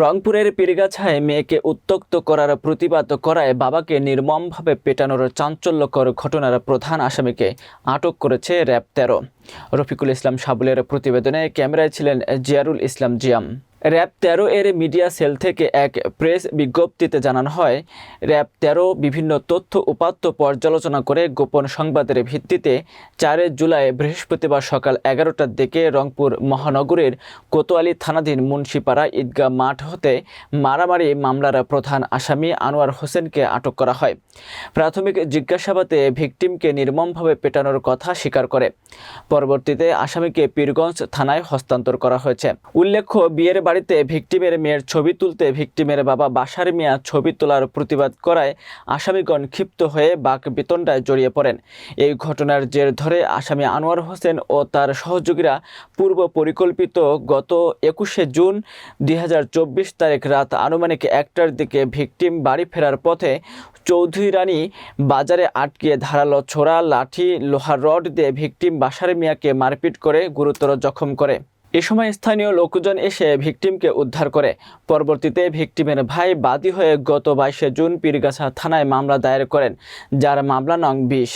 রংপুরের পীরগাছায় মেয়েকে উত্তক্ত করার প্রতিবাদ করায় বাবাকে নির্মমভাবে পেটানোর চাঞ্চল্যকর ঘটনার প্রধান আসামিকে আটক করেছে র্যাব তেরো। রফিকুল ইসলাম সাবুলের প্রতিবেদনে ক্যামেরায় ছিলেন জিয়ারুল ইসলাম জিয়াম। র্যাব তেরো এর মিডিয়া সেল থেকে এক প্রেস বিজ্ঞপ্তিতে জানানো হয়, র্যাব তেরো বিভিন্ন তথ্য উপাত্ত পর্যালোচনা করে গোপন সংবাদের ভিত্তিতে চারে জুলাই বৃহস্পতিবার সকাল এগারোটার দিকে রংপুর মহানগরীর কোতোয়ালি থানাধীন মুন্সিপাড়া ঈদগাহ মাঠ হতে মারামারি মামলার প্রধান আসামি আনোয়ার হোসেনকে আটক করা হয়। প্রাথমিক জিজ্ঞাসাবাদে ভিকটিমকে নির্মমভাবে পেটানোর কথা স্বীকার করে। পরবর্তীতে আসামিকে পীরগঞ্জ থানায় হস্তান্তর করা হয়েছে। উল্লেখ্য, বিয়ের বাড়িতে ভিকটিমের মেয়ের ছবি তুলতে ভিকটিমের বাবা বাসার মিয়া ছবি তোলার প্রতিবাদ করায় আসামিগণ ক্ষিপ্ত হয়ে বাক বেতনটায় জড়িয়ে পড়েন। এই ঘটনার জের ধরে আসামি আনোয়ার হোসেন ও তার সহযোগীরা পূর্ব পরিকল্পিত গত একুশে জুন দুই হাজার চব্বিশ তারিখ রাত আনুমানিক একটার দিকে ভিকটিম বাড়ি ফেরার পথে চৌধুরী রানী বাজারে আটকে ধারালো ছোড়া লাঠি লোহার রড দিয়ে ভিকটিম বাসার মিয়াকে মারপিট করে গুরুতর জখম করে। এ সময় স্থানীয় লোকজন এসে ভিকটিমকে উদ্ধার করে। পরবর্তীতে ভিকটিমের ভাই বাদী হয়ে গত বাইশে জুন পীরগাছা থানায় মামলা দায়ের করেন, যার মামলা নং বিশ।